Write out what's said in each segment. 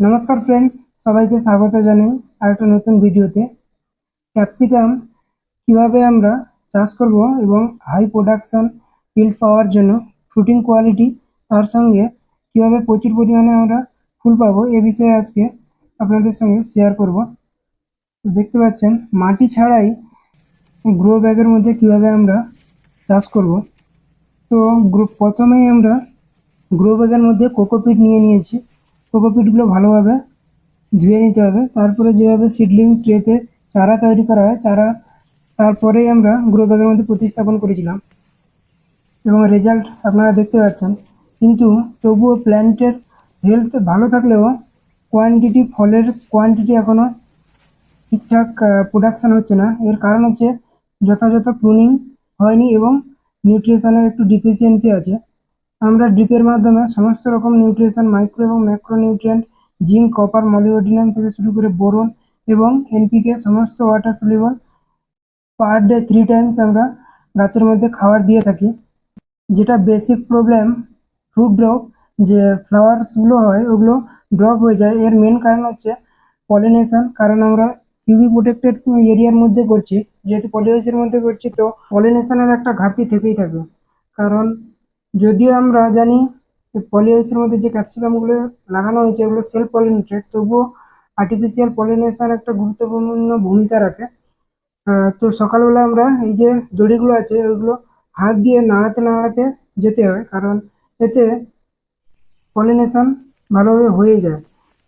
নমস্কার ফ্রেন্ডস সবাইকে স্বাগত জানাই আরেকটা নতুন ভিডিওতে। ক্যাপসিকাম কীভাবে আমরা চাষ করব এবং হাই প্রোডাকশন ফিল্ড পাওয়ার জন্য ফ্রুটিং কোয়ালিটি তার সঙ্গে কীভাবে প্রচুর পরিমাণে আমরা ফুল পাবো এ বিষয়ে আজকে আপনাদের সঙ্গে শেয়ার করব। দেখতে পাচ্ছেন, মাটি ছাড়াই গ্রো ব্যাগের মধ্যে কীভাবে আমরা চাষ করব। তো গ্রো প্রথমেই আমরা গ্রো ব্যাগের মধ্যে কোকোপিট নিয়ে নিয়েছি। কোকোপিটগুলো ভালোভাবে ধুয়ে নিতে হবে। তারপরে যেভাবে সিডলিং ট্রেতে চারা তৈরি করা হয়, চারা তারপরেই আমরা গ্রো ব্যাগের মধ্যে প্রতিস্থাপন করেছিলাম। এবং রেজাল্ট আপনারা দেখতে পাচ্ছেন। কিন্তু তবুও প্ল্যান্টের হেলথ ভালো থাকলেও কোয়ান্টিটি, ফলের কোয়ান্টিটি এখনও ঠিকঠাক প্রোডাকশান হচ্ছে না। এর কারণ হচ্ছে যথাযথ প্রুনিং হয়নি এবং নিউট্রিশনের একটু ডিফিসিয়েন্সি আছে। আমরা ড্রিপের মাধ্যমে সমস্ত রকম নিউট্রিশন মাইক্রো এবং macro nutrient zinc, copper, molybdenum থেকে শুরু করে বোরন এবং এনপিকে সমস্ত water soluble per day three times আমরা গাছের মধ্যে খাবার দিয়ে থাকি। যেটা বেসিক প্রবলেম ফ্রুট ড্রপ যে ফ্লাওয়ার্সগুলো হয়, ওগুলো ড্রপ হয়ে যায়। এর মেন কারণ হচ্ছে পলিনেশন কারণ আমরা ইউভি প্রোটেক্টেড এরিয়ার মধ্যে করছি। যেহেতু পলিহাউসের মধ্যে করছি, তো পলিনেশনের একটা ঘাটতি থেকেই থাকে। কারণ যদিও আমরা জানি পলিহাউসের মধ্যে যে ক্যাপসিকামগুলো লাগানো হয়েছে ওগুলো সেলফ পলিনেটেড তবুও আর্টিফিশিয়াল পলিনেশন একটা গুরুত্বপূর্ণ ভূমিকা রাখে। তো সকালবেলা আমরা এই যে দড়িগুলো আছে, ওইগুলো হাত দিয়ে নাড়াতে নাড়াতে যেতে হয়, কারণ এতে পলিনেশন ভালোভাবে হয়ে যায়।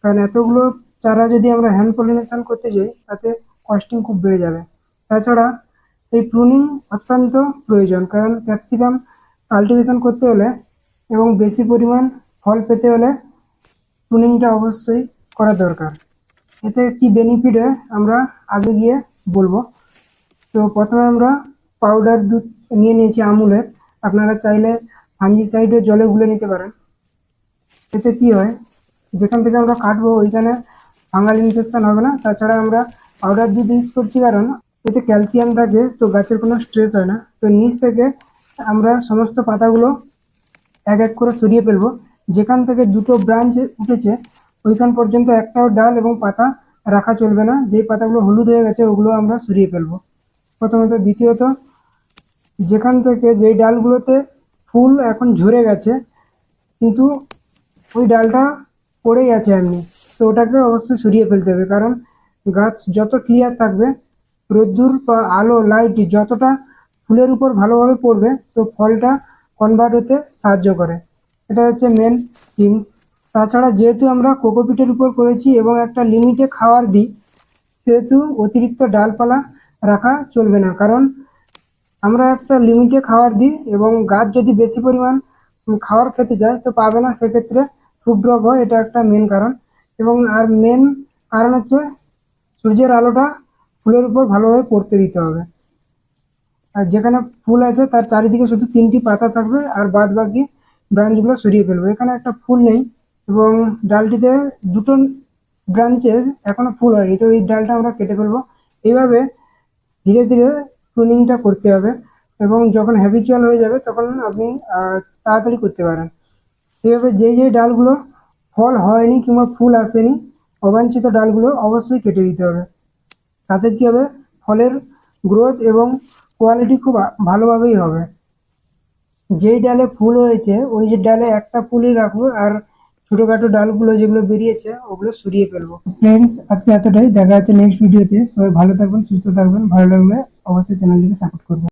কারণ এতগুলো চারা যদি আমরা হ্যান্ড পলিনেশন করতে যাই, তাতে কস্টিং খুব বেড়ে যাবে। তাছাড়া এই প্রুনিং অত্যন্ত প্রয়োজন, কারণ ক্যাপসিকাম কাল্টিভেশন করতে হলে এবং বেশি পরিমাণ ফল পেতে হলে প্রুনিংটা অবশ্যই করা দরকার। এতে কি বেনিফিট হয় আমরা আগে গিয়ে বলব। তো প্রথমে আমরা পাউডার দুধ নিয়ে নিয়েছি আমুলের। আপনারা চাইলে ফাঞ্জিসাইডও জলে গুলে নিতে পারেন। এতে কি হয়, যেখান থেকে আমরা কাটবো ওইখানে ফাঙ্গাল ইনফেকশান হবে না। তাছাড়া আমরা পাউডার দুধ ইউজ করছি কারণ এতে ক্যালসিয়াম থাকে, তো গাছের কোনো স্ট্রেস হয় না। তো নিচ থেকে আমরা সমস্ত পাতাগুলো এক এক করে সরিয়ে ফেলব। যেখান থেকে দুটো ব্রাঞ্চ উঠেছে, ওইখান পর্যন্ত একটাও ডাল এবং পাতা রাখা চলবে না। যেই পাতাগুলো হলুদ হয়ে গেছে, ওগুলো আমরা সরিয়ে ফেলব। প্রথমত, দ্বিতীয়ত, যেখান থেকে যেই ডালগুলোতে ফুল এখন ঝরে গেছে, কিন্তু ওই ডালটা পড়েই আছে এমনি। তো ওটাকে অবশ্যই সরিয়ে ফেলতে হবে। কারণ গাছ যত ক্লিয়ার থাকবে, রোদ্দুর বা আলো লাইট যতটা ফুলের উপর ভালোভাবে পড়বে, তো ফলটা কনভার্ট হতে সাহায্য করে। এটা হচ্ছে মেন থিংস তাছাড়া যেহেতু আমরা কোকোপিটের উপর করেছি এবং একটা লিমিটে খাওয়ার দিই, সেহেতু অতিরিক্ত ডালপালা রাখা চলবে না। কারণ আমরা একটা লিমিটে খাবার দিই এবং গাছ যদি বেশি পরিমাণ খাবার খেতে চায়, তো পাবে না। সেক্ষেত্রে ফ্রুট ড্রপ হয়, এটা একটা মেন কারণ। এবং আর মেন কারণ হচ্ছে সূর্যের আলোটা ফুলের উপর ভালোভাবে পড়তে দিতে হবে। আর যেখানে ফুল আছে, তার চারিদিকে শুধু তিনটি পাতা থাকবে আর বাদ বাকি ব্রাঞ্চগুলো সরিয়ে ফেলব। এখানে একটা ফুল নেই এবং ডালটিতে দুটো ব্রাঞ্চে এখনও ফুল হয়নি। তো এই ডালটা আমরা কেটে ফেলব। এইভাবে ধীরে ধীরে প্রুনিংটা করতে হবে এবং যখন হ্যাবিচুয়াল হয়ে যাবে, তখন আপনি তাড়াতাড়ি করতে পারেন। এইভাবে যেই যেই ডালগুলো ফল হয়নি কিংবা ফুল আসেনি, অবাঞ্ছিত ডালগুলো অবশ্যই কেটে দিতে হবে। তাতে কী হবে? ফলের গ্রোথ এবং কোয়ালিটি খুব ভালোভাবেই হবে। যেই ডালে ফুল হয়েছে, ওই যে ডালে একটা ফুলই রাখব আর ছোটোখাটো ডালগুলো যেগুলো বেরিয়েছে, ওগুলো সরিয়ে ফেলব। ফ্রেন্ডস আজকে এতটাই। দেখা হচ্ছে নেক্সট ভিডিওতে সবাই ভালো থাকবেন, সুস্থ থাকবেন। ভালো লাগলে অবশ্যই চ্যানেলটিকে সাপোর্ট করবেন।